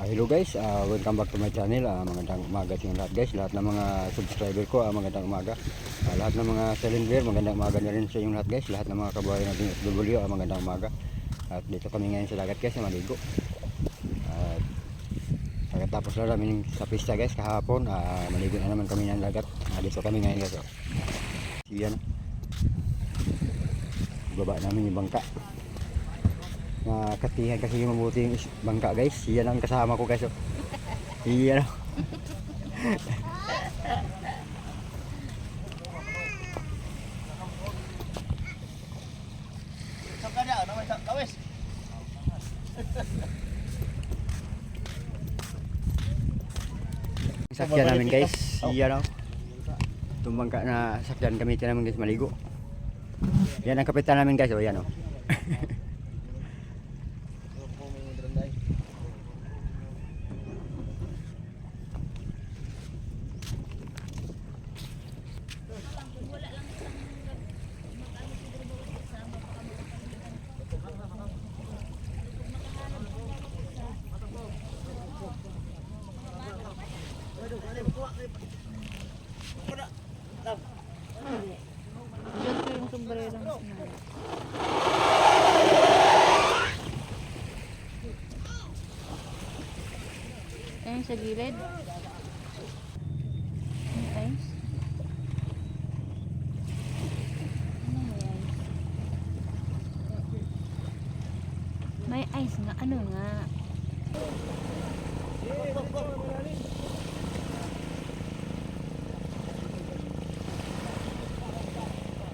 Ah, hello guys, Ah, welcome back to my channel. Ah, magandang umaga sa lahat guys. Lahat ng mga subscriber ko, ah, magandang umaga. Ah, lahat ng mga cylinder, magandang umaga na rin sa inyong lahat guys. Lahat ng mga kababayan natin FW, ah, magandang umaga. At dito kami ngayon sa dagat guys, sa maligo. At pagkatapos lang namin sa pista guys kahapon, ah, maligo na naman kami ng dagat. Ah, dito kami ngayon guys. Oh. Yan. Baba namin yung bangka nakatihan kasi yung mabuti yung bangka guys yan ang kasama ko guys oh. yan oh. sakyan namin guys yan oh. itong bangka na sakyan gamitin namin guys maligo yan ang kapitan namin guys oh yan oh Diyan ko Ayun sa gilid. May ice. Nga. Ano nga?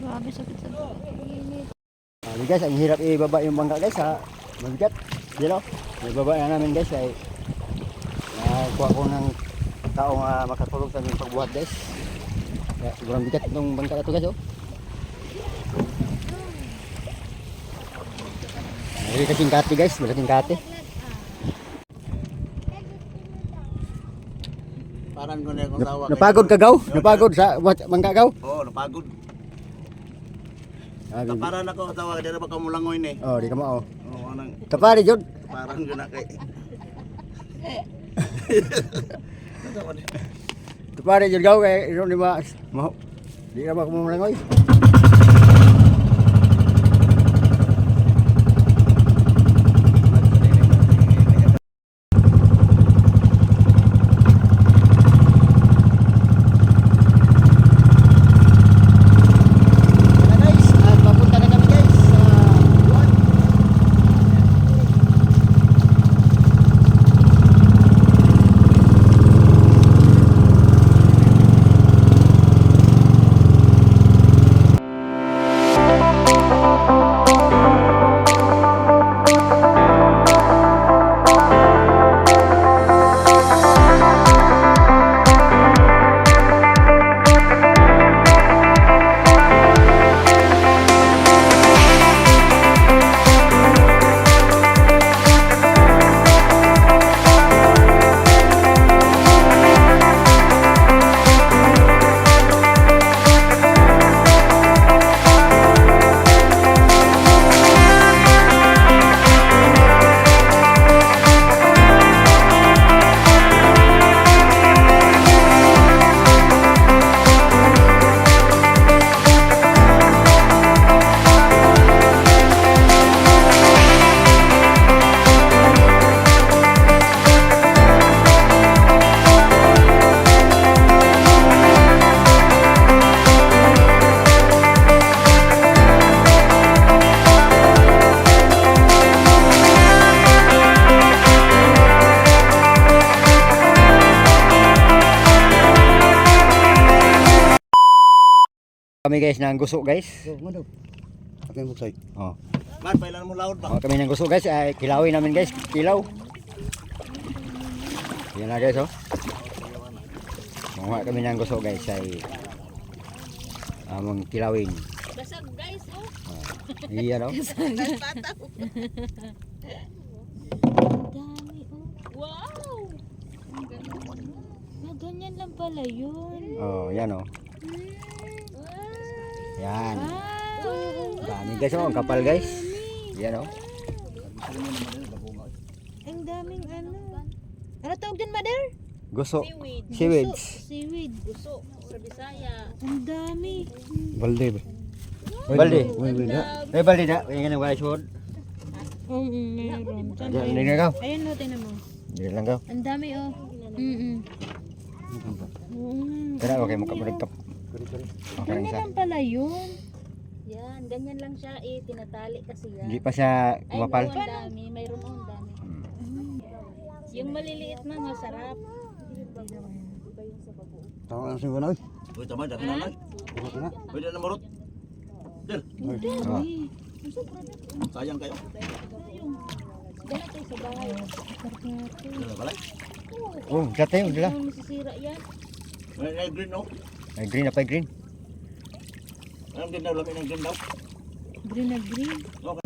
Grabe sakit sa guys, ang hirap ibaba yung bangka guys ha. Mabigat. You know? Ibaba na namin guys ay kuha ko ng taong uh, makatulong sa aming pagbuhat guys. Kaya sobrang bigat itong bangka na ito guys oh. May kasing kati guys, may kasing kati. Parang doon akong tawa. Napagod ka gaw? Napagod sa bangka gaw? Oo, napagod. Ah, bibi- Parang ako tawa, di na ba kamulangoy ni? Oh, di ka mo oh. Anang, Tapari jud. parang doon na kay... Tapari jud gaw kay iro di ba. Di ka ba kumulangoy? Kami guys ng guso guys. Ako yung buksay. Oh. Man, pailan mo laod ba? Mga kami ng gusto guys, ay kilawin namin guys, kilaw. Yan na guys oh. Mga kami ng gusto guys ay among kilawin. Basag guys, oh. Oh. Oh. Ang dami, oh. Wow! Na ganyan lang pala yun. Oh, yan oh. Yan. Dami guys oh, ang kapal guys. Yan oh. Ang daming ano. Ano tawag dyan, mother? Guso. Seaweed. Seaweed. Guso. Sa Bisaya. Ang dami. Balde ba? Balde. Uy, na. Eh, balde na. Yung ganang wala suod. Oo, mm, meron. Hindi na ka. Ayun mo, tingnan mo. Hindi lang ka. Ang dami, oh. Mm-mm. Kaya okay mo ka marigkap. Okay lang Ganyan siya. lang pala yun. Yan, ganyan lang siya eh, tinatali kasi yan. Hindi pa siya Ay, kumapal. no, ang dami, mayroon ang dami. Yung maliliit na masarap. Tama na siya ba Uy, tama, dati na lang. Pwede na marot. Del, Oh. sayang kayo. Dala tayo sa bahay. Dala balay. Oh, dati yun, dila. Kung masisira yan. May may green, no? Ay, green na pa, green. Anong green daw? Lami ng green daw. Green na green. Mababaw.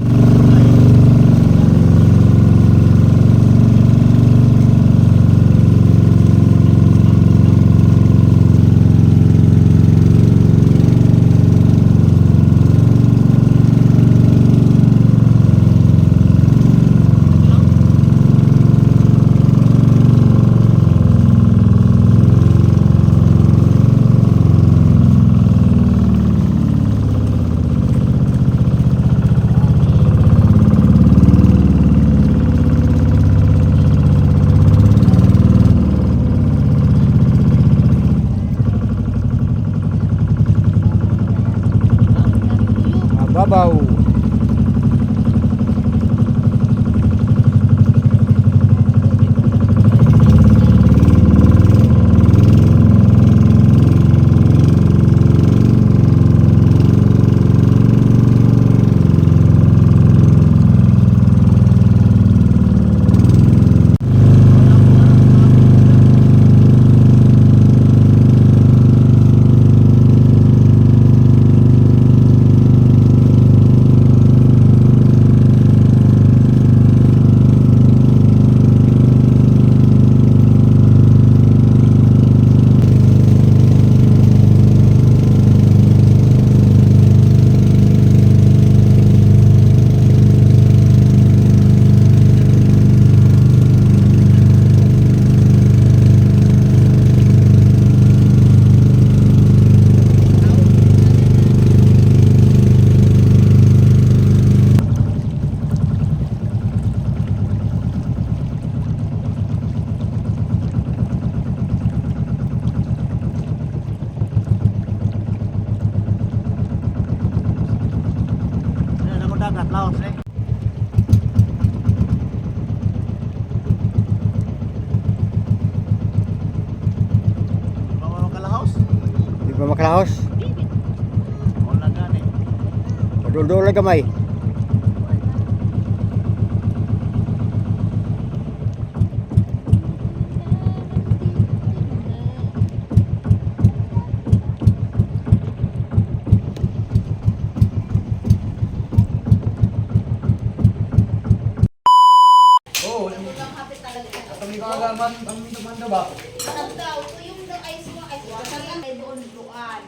Padul-dul lang kamay.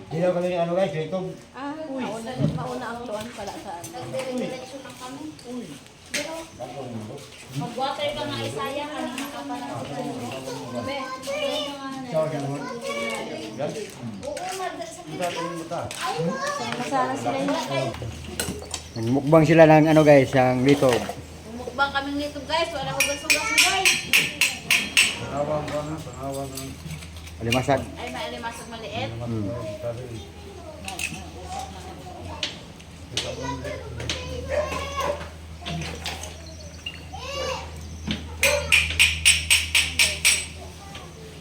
Hindi daw kami ng ano guys, ito. Mauna ang tuwan pala sa ano. Mag-water ka nga isaya, kanina ka pala sa Masana sila yun. Nagmukbang sila ng ano guys, ang lito. Mukbang kaming nito guys, wala ko gasugas mo guys. Alimasag. Ay, may alimasag maliit. Hmm.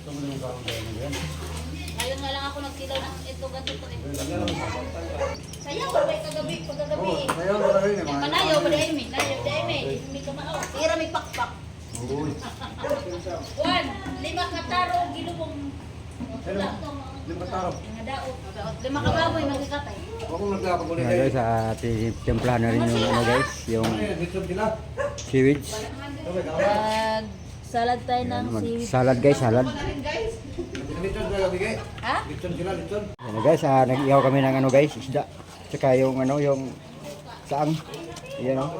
Ngayon nga lang nagsilaw ng ito ganito eh. Sayang, wala kagabi, pagkagabi eh. Ayaw ko rin eh. Manayo, ba dahil may? Nayo, dahil may. May kamao. Tira may pakpak. Juan, lima kataro, gilubong. Wala to. Lima taro. Mga daot. Lima kababoy, magkakatay. Ako nagkakap ulit Ano guys, sa ating timpla na rin yung ano guys, yung Dito sila. seaweeds. Pag salad tayo ng Mag seaweed. salad guys, salad. Dito sila bigay. Ha? Dito sila, dito. Ano guys, ah, nag-ihaw kami ng ano guys, isda. Tsaka yung ano, yung saang. Yan oh.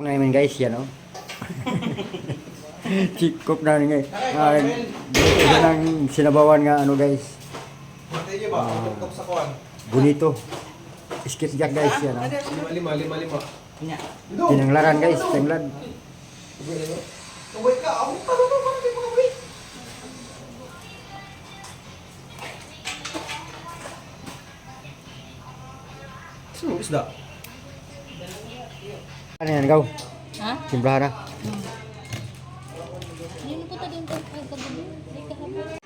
Namin guys, yan o. Chikop na nga. Ah, dito ng sinabawan nga ano guys. Matay niyo ba? Tutok sa kuwan. Bonito. Skipjack guys, yan o. Lima, lima, lima, lima. Tinanglaran guys, tinglad. Kaway ka, ako ka, ano ba? Hindi mo kaway. Sino isda? Ano yan, gaw? Ha? Simplahan na. Yun po ko ay kagabi. Ay kahapon.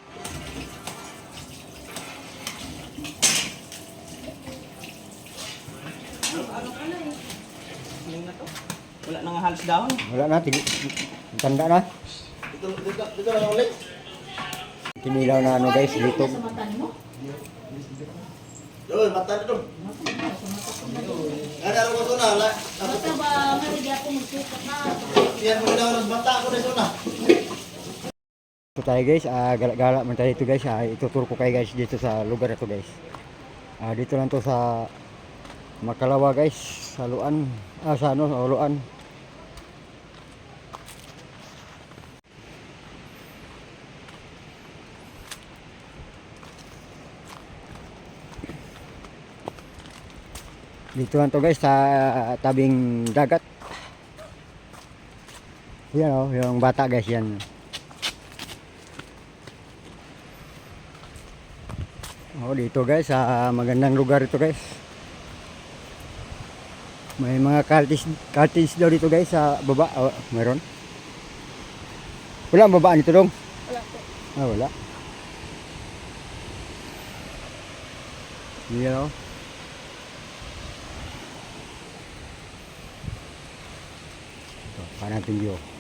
Wala nang halos dahon. Wala na, tig tanda na. Dito, dito, dito lang ulit. Kinilaw na ano guys, dito. Doon, mata na doon. Ano ako ito na? Basta ba, marigi ako magsukat na. Yan mo na ng bata ako na ito na. Ito tayo guys, ah, gala-gala man tayo dito guys. Ah, ituturo ko kayo guys dito sa lugar na to guys. Ah, dito lang to sa Makalawa guys, sa Luan. Ah, sa ano, sa Luan. Dito lang to guys sa tabing dagat. Yan oh, yung bata guys yan. Oh, dito guys, sa magandang lugar ito guys. May mga cottage, cottage daw dito guys sa baba. Oh, meron. Wala ang baba nito dong? Wala po. Ah, wala. Yan oh. Ito, kanan natin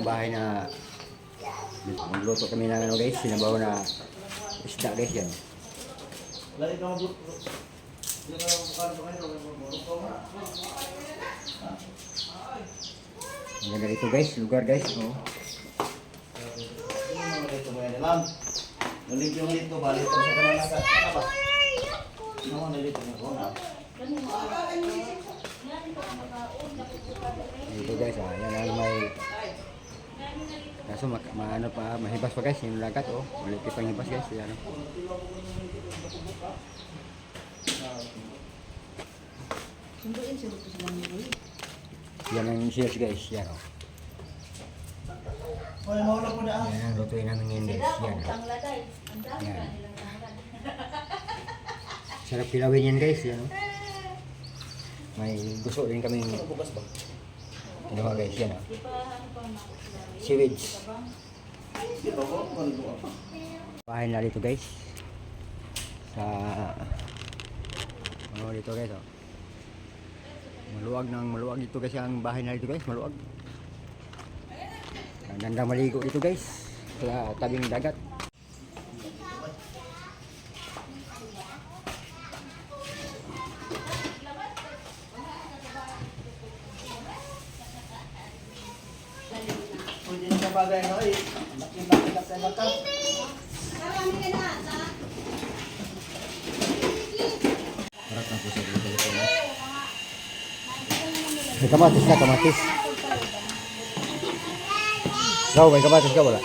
Ang bahay na magluto kami ng ano guys, sinabaw na isda guys yan. Ang ganda dito guys, lugar guys. Oh. Nalig yung lito ba? Lito sa kanan na Ano ba? Ano na lito na ko na? Dito guys, ah, yan ang may Kaso mak ma ano pa, mahibas pa guys, yung lagat oh. Malipit pang hibas guys, yan. oh. Sunduin siya dito sa mga ulit. Yan ang sales guys, yan oh. Wala mo na. Yan ang lutuin namin ngayon guys, yan. oh. Yan. Sarap kilawin yan guys, yan oh. May gusto din kami ginawa guys, yan oh. Sewage. Ano? Bahay na dito guys. Sa Oh, dito guys oh. Maluwag ng maluwag dito guys ang bahay na dito guys, maluwag. Ang ganda maligo dito guys. Sa tabing dagat. Ng bagay no eh. Nakita sa mata. Harap na po sa dito. May kamatis na, kamatis. Ikaw, may kamatis ka wala?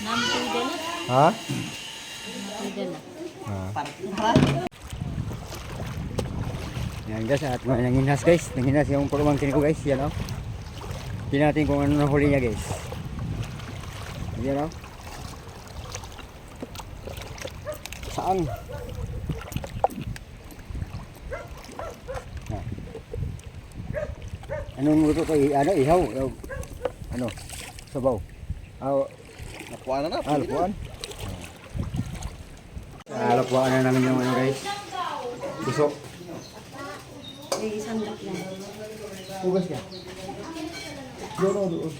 Nampuda na. Ha? Nampuda na. Ah. Yan guys, at nanginhas guys. Nanginhas yung purumangkin ko guys. Yan o. Tingnan natin kung ano nahuli niya guys. Yan o. Saan? Ah. Anong luto ko? Ano? Ihaw? Ihaw. Ano? Sabaw? Ah, Nakuha na na. ah lapuan? Ah, lapuan na namin yung ano guys. Busok. Hugas ka. Doon o, doon.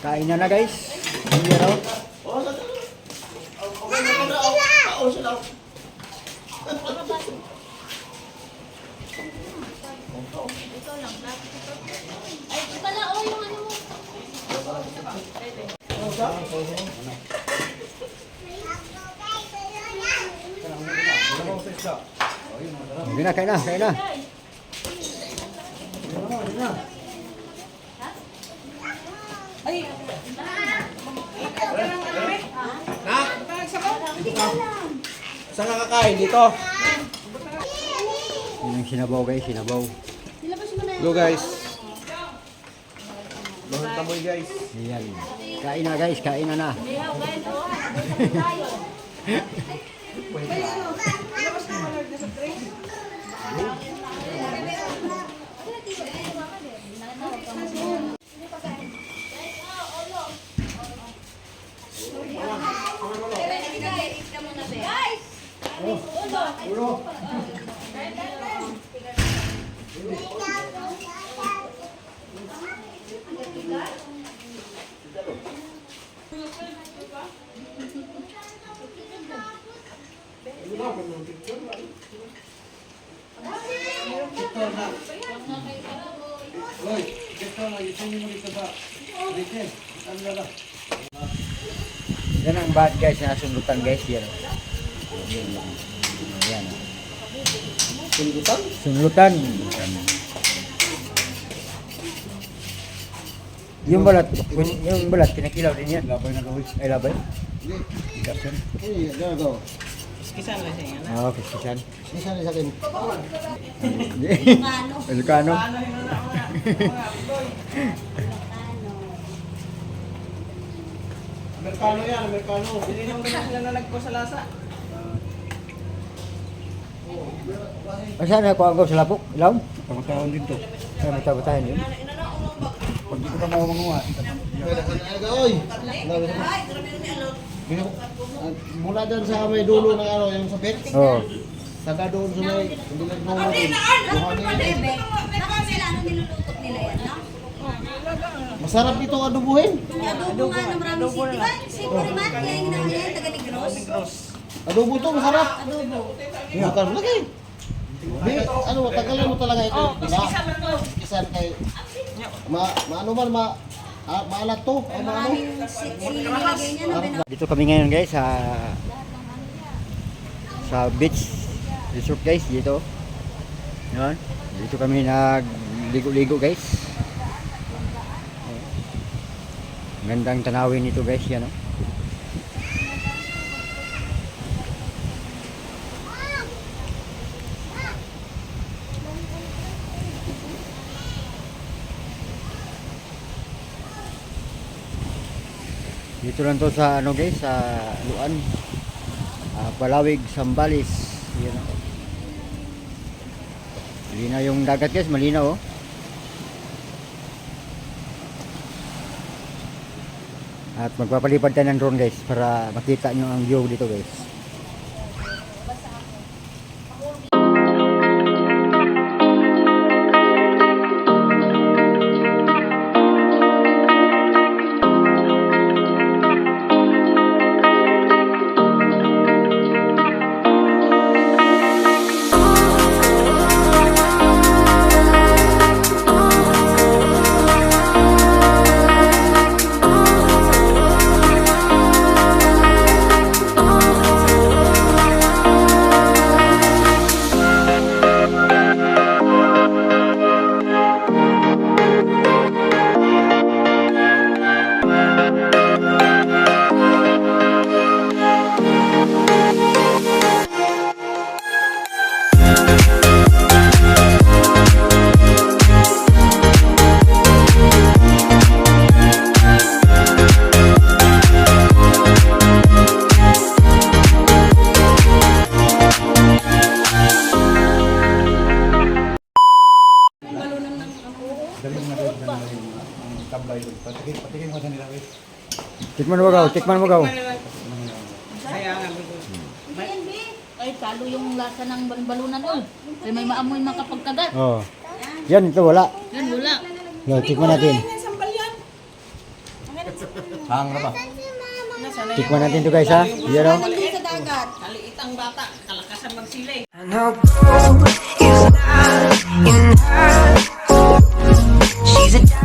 Kain na na guys. Hindi raw. Ay, pala, oh, yung ano mo. Hindi na, kain na, kain na. Saan ka kakain dito? Yun yung sinabaw guys, sinabaw. Hello guys. Bahon tamoy guys. Ayan. Kain na guys, kain na na. Yan ang bad guys na sundutan guys. Yan. Ayan. Sundutan? Sundutan. Yung balat, yung balat, kinakilaw din yan. Labay na gawin. Ay, labay? Kisan. Eh, gago. Oo, oh, kisan. Isa rin sa akin. Ilocano. Amerikano yan, Amerikano. Hindi nang ganyan sila nalagpo sa lasa. Asa na ko ang sa lapok? Ilaw? Pagkakaon din to. Ay, matabatahin yun. Pag di ko pa mga mga Oy! Mula dyan sa may dulo ng ano, yung sapit. Oo. Saka doon sa may, hindi lang mo natin. Buhangin. Bakit sila, ano nilulutok nila yan, no? Masarap itong adubuhin. Adobo nga ng marami city. Ba, siyempre man, kaya yung ginagawa taga Negros. Adobo to, masarap. Adobo. Bukan lagi. Di, ano, tagalan mo talaga ito. Oh, Kisan kay, ma, maano man, ma, ah, maalat to. Ay, maano. Dito kami ngayon guys sa sa beach resort guys dito. Yan. Dito kami nagligo-ligo guys. Gandang tanawin ito guys yan oh. dito lang to sa ano guys sa Luan. Uh, Palawig, Sambalis yan ako. Malinaw yung dagat guys malinaw oh. At magpapalipad tayo ng drone guys para makita nyo ang view dito guys. Tikman mo gaw, tikman mo gaw. Kaya nga. Ay, talo yung lasa ng balbalunan doon. Ay, may maamoy makapagkagat. Oo. Oh. Yan, ito wala. Yan, wala. Yo, tikman natin. Hang na ba? Tikman natin ito guys ha. Yan oh. o. Kaliit ang bata, kalakasan magsilay. And how is not, you're not. She's a